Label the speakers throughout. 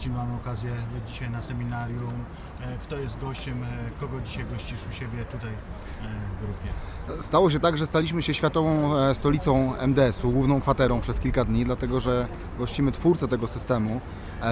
Speaker 1: gości mamy okazję być dzisiaj na seminarium. E, Kto jest gościem, e, kogo dzisiaj gościsz u siebie tutaj e, w grupie?
Speaker 2: Stało się tak, że staliśmy się światową stolicą MDS-u, główną kwaterą przez kilka dni, dlatego że gościmy twórcę tego systemu,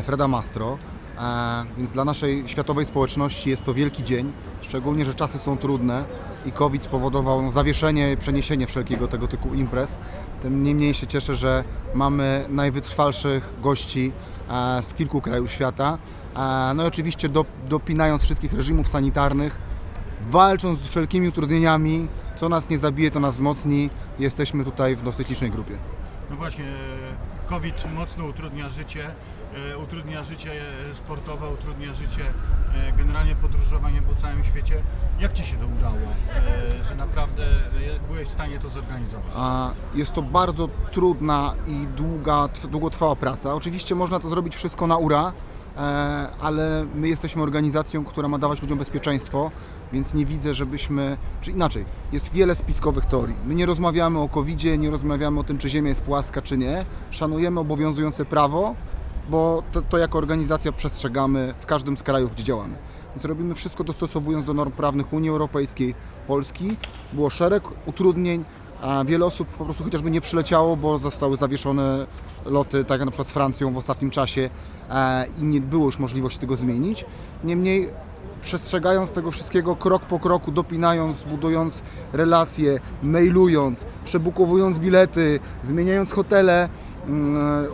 Speaker 2: Freda Mastro. E, Więc dla naszej światowej społeczności jest to wielki dzień, szczególnie, że czasy są trudne i COVID spowodował no, zawieszenie przeniesienie wszelkiego tego typu imprez. Tym niemniej się cieszę, że mamy najwytrwalszych gości e, z kilku krajów świata. E, No i oczywiście do, dopinając wszystkich reżimów sanitarnych, walcząc z wszelkimi utrudnieniami, co nas nie zabije, to nas wzmocni. Jesteśmy tutaj w dosyć licznej grupie.
Speaker 1: No właśnie, COVID mocno utrudnia życie, utrudnia życie e, sportowe, utrudnia życie e, generalnie podróżowanie po całym świecie. Jak Ci się to udało, e, że naprawdę e, byłeś w stanie to zorganizować?
Speaker 2: Jest to bardzo trudna i długa, długotrwała praca. Oczywiście można to zrobić wszystko na ura, e, ale my jesteśmy organizacją, która ma dawać ludziom bezpieczeństwo, więc nie widzę, żebyśmy. Czy inaczej, jest wiele spiskowych teorii. My nie rozmawiamy o COVID-zie, nie rozmawiamy o tym, czy Ziemia jest płaska, czy nie. Szanujemy obowiązujące prawo, bo to, to jako organizacja przestrzegamy w każdym z krajów, gdzie działamy. Więc robimy wszystko dostosowując do norm prawnych Unii Europejskiej, Polski. Było szereg utrudnień, a wiele osób po prostu chociażby nie przyleciało, bo zostały zawieszone loty, tak jak na przykład z Francją w ostatnim czasie e, i nie było już możliwości tego zmienić. Niemniej przestrzegając tego wszystkiego krok po kroku, dopinając, budując relacje, mailując, przebukowując bilety, zmieniając hotele,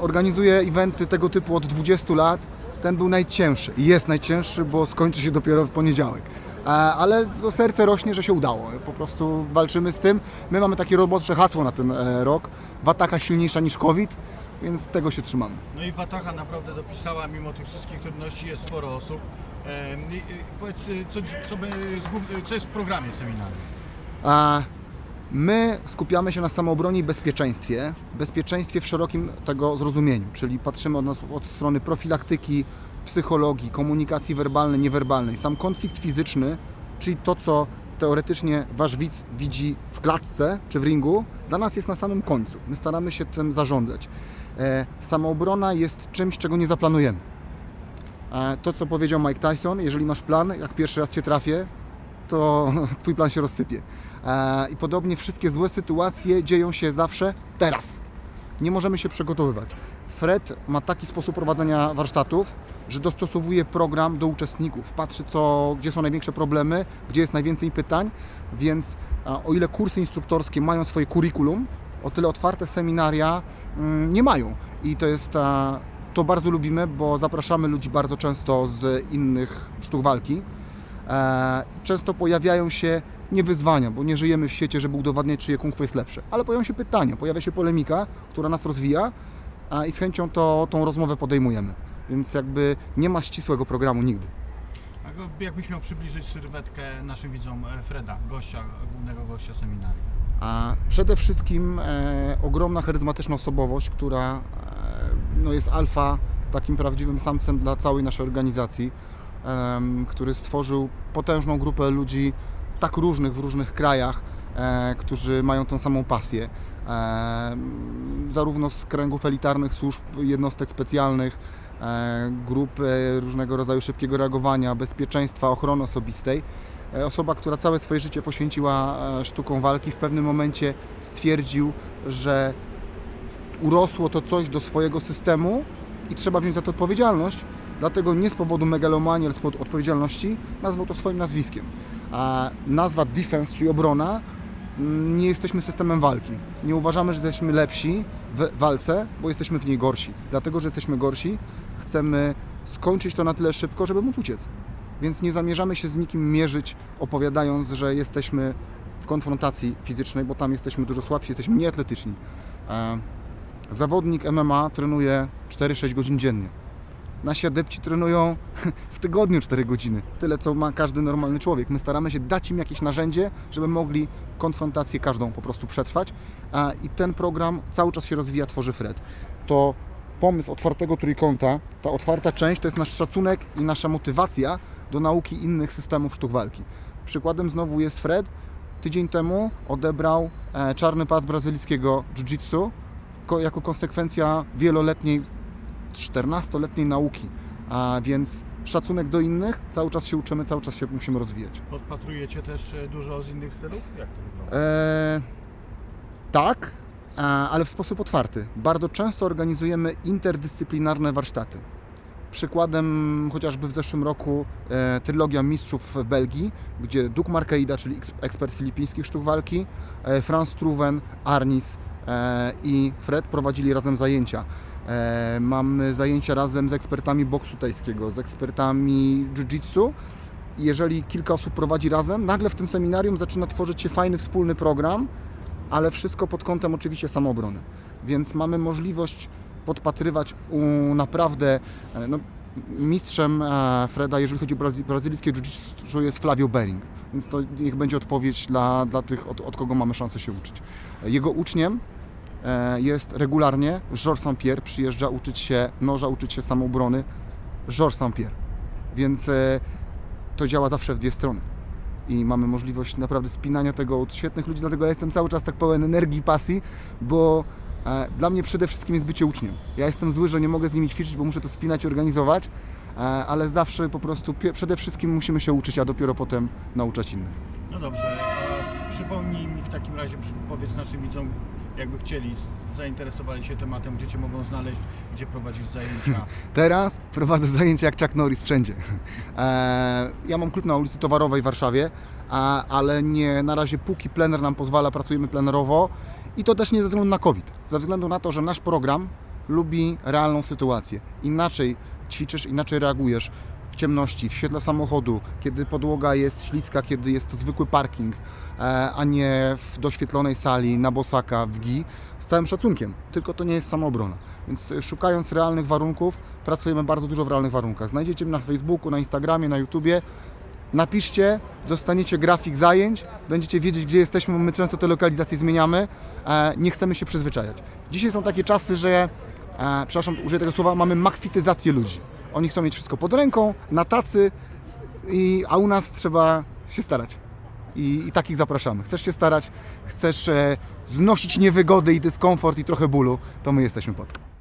Speaker 2: organizuję eventy tego typu od 20 lat. Ten był najcięższy i jest najcięższy, bo skończy się dopiero w poniedziałek. E, Ale to serce rośnie, że się udało. Po prostu walczymy z tym. My mamy takie robocze hasło na ten e, rok. Wataka silniejsza niż COVID, więc tego się trzymamy.
Speaker 1: No i Wataha naprawdę dopisała, mimo tych wszystkich trudności jest sporo osób. E, Powiedz, co, co, co jest w programie seminarium?
Speaker 2: A my skupiamy się na samoobronie i bezpieczeństwie. Bezpieczeństwie w szerokim tego zrozumieniu, czyli patrzymy od, nas, od strony profilaktyki, psychologii, komunikacji werbalnej, niewerbalnej. Sam konflikt fizyczny, czyli to, co teoretycznie wasz widz widzi w klatce czy w ringu, dla nas jest na samym końcu. My staramy się tym zarządzać. E, samoobrona jest czymś, czego nie zaplanujemy. E, to, co powiedział Mike Tyson, jeżeli masz plan, jak pierwszy raz Cię trafię, to Twój plan się rozsypie. E, I podobnie wszystkie złe sytuacje dzieją się zawsze teraz. Nie możemy się przygotowywać. Fred ma taki sposób prowadzenia warsztatów, że dostosowuje program do uczestników. Patrzy, co, gdzie są największe problemy, gdzie jest najwięcej pytań, więc o ile kursy instruktorskie mają swoje curriculum, o tyle otwarte seminaria mm, nie mają. I to jest to bardzo lubimy, bo zapraszamy ludzi bardzo często z innych sztuk walki. E, Często pojawiają się nie wyzwania, bo nie żyjemy w świecie, żeby udowadniać, czyje kung fu jest lepsze, ale pojawiają się pytania, pojawia się polemika, która nas rozwija i z chęcią to, tą rozmowę podejmujemy. Więc jakby nie ma ścisłego programu nigdy.
Speaker 1: A Jakbyś miał przybliżyć sylwetkę naszym widzom e, Freda, gościa, głównego gościa seminarium?
Speaker 2: A przede wszystkim e, ogromna charyzmatyczna osobowość, która e, no jest alfa, takim prawdziwym samcem dla całej naszej organizacji, który stworzył potężną grupę ludzi tak różnych w różnych krajach, e, którzy mają tą samą pasję. Em, zarówno z kręgów elitarnych służb, jednostek specjalnych, e, grup e, różnego rodzaju szybkiego reagowania, bezpieczeństwa, ochrony osobistej. E, Osoba, która całe swoje życie poświęciła e, sztuką walki, w pewnym momencie stwierdził, że urosło to coś do swojego systemu i trzeba wziąć za to odpowiedzialność. Dlatego nie z powodu megalomanii, ale z powodu odpowiedzialności nazwał to swoim nazwiskiem. A nazwa defense, czyli obrona, mm, nie jesteśmy systemem walki. Nie uważamy, że jesteśmy lepsi w walce, bo jesteśmy w niej gorsi. Dlatego, że jesteśmy gorsi, chcemy skończyć to na tyle szybko, żeby móc uciec. Więc nie zamierzamy się z nikim mierzyć, opowiadając, że jesteśmy w konfrontacji fizycznej, bo tam jesteśmy dużo słabsi, jesteśmy nieatletyczni. E, Zawodnik MMA trenuje 4-6 godzin dziennie. Nasi adepci trenują w tygodniu 4 godziny. Tyle, co ma każdy normalny człowiek. My staramy się dać im jakieś narzędzie, żeby mogli konfrontację każdą po prostu przetrwać. I ten program cały czas się rozwija, tworzy Fred. To pomysł otwartego trójkąta, ta otwarta część to jest nasz szacunek i nasza motywacja do nauki innych systemów sztuk walki. Przykładem znowu jest Fred. Tydzień temu odebrał e, czarny pas brazylijskiego jiu-jitsu ko- jako konsekwencja wieloletniej, 14-letniej nauki. a więc szacunek do innych, cały czas się uczymy, cały czas się musimy rozwijać.
Speaker 1: Podpatrujecie też e, dużo z innych stylów? Jak to wygląda?
Speaker 2: Eee, tak, e, ale w sposób otwarty. Bardzo często organizujemy interdyscyplinarne warsztaty. Przykładem chociażby w zeszłym roku e, trylogia mistrzów w Belgii, gdzie Duke Markeida, czyli eks- ekspert filipińskich sztuk walki, e, Franz Struven, Arnis e, i Fred prowadzili razem zajęcia. E, mamy zajęcia razem z ekspertami boksu tajskiego, z ekspertami jiu-jitsu. Jeżeli kilka osób prowadzi razem, nagle w tym seminarium zaczyna tworzyć się fajny wspólny program, ale wszystko pod kątem oczywiście samoobrony. Więc mamy możliwość podpatrywać u naprawdę e, no, mistrzem e, Freda, jeżeli chodzi o brazy- brazylijskie jiu-jitsu jest Flavio Bering. Więc to niech będzie odpowiedź dla, dla tych, od, od kogo mamy szansę się uczyć. Jego uczniem jest regularnie Georges St-Pierre, przyjeżdża uczyć się noża, uczyć się samoobrony. Georges St-Pierre. Więc e, to działa zawsze w dwie strony. I mamy możliwość naprawdę spinania tego od świetnych ludzi, dlatego ja jestem cały czas tak pełen energii pasji, bo e, dla mnie przede wszystkim jest bycie uczniem. Ja jestem zły, że nie mogę z nimi ćwiczyć, bo muszę to spinać i organizować, e, ale zawsze po prostu przede wszystkim musimy się uczyć, a dopiero potem nauczać innych.
Speaker 1: No dobrze, przypomnij mi w takim razie, powiedz naszym widzom, jakby chcieli, zainteresowali się tematem, gdzie Cię mogą znaleźć, gdzie prowadzić zajęcia.
Speaker 2: Teraz prowadzę zajęcia jak Chuck Norris wszędzie. E, ja mam klub na ulicy Towarowej w Warszawie, ale nie na razie póki plener nam pozwala, pracujemy plenerowo i to też nie ze względu na COVID, ze względu na to, że nasz program lubi realną sytuację. Inaczej ćwiczysz, inaczej reagujesz w ciemności, w świetle samochodu, kiedy podłoga jest śliska, kiedy jest to zwykły parking, e, a nie w doświetlonej sali, na bosaka, w gi, z całym szacunkiem. Tylko to nie jest samoobrona. Więc e, szukając realnych warunków, pracujemy bardzo dużo w realnych warunkach. Znajdziecie mnie na Facebooku, na Instagramie, na YouTubie. Napiszcie, dostaniecie grafik zajęć, będziecie wiedzieć, gdzie jesteśmy, my często te lokalizacje zmieniamy. E, nie chcemy się przyzwyczajać. Dzisiaj są takie czasy, że, przepraszam, użyję tego słowa, mamy makwityzację ludzi. Oni chcą mieć wszystko pod ręką, na tacy, i, a u nas trzeba się starać. I, I takich zapraszamy. Chcesz się starać, chcesz e, znosić niewygody i dyskomfort i trochę bólu, to my jesteśmy po to.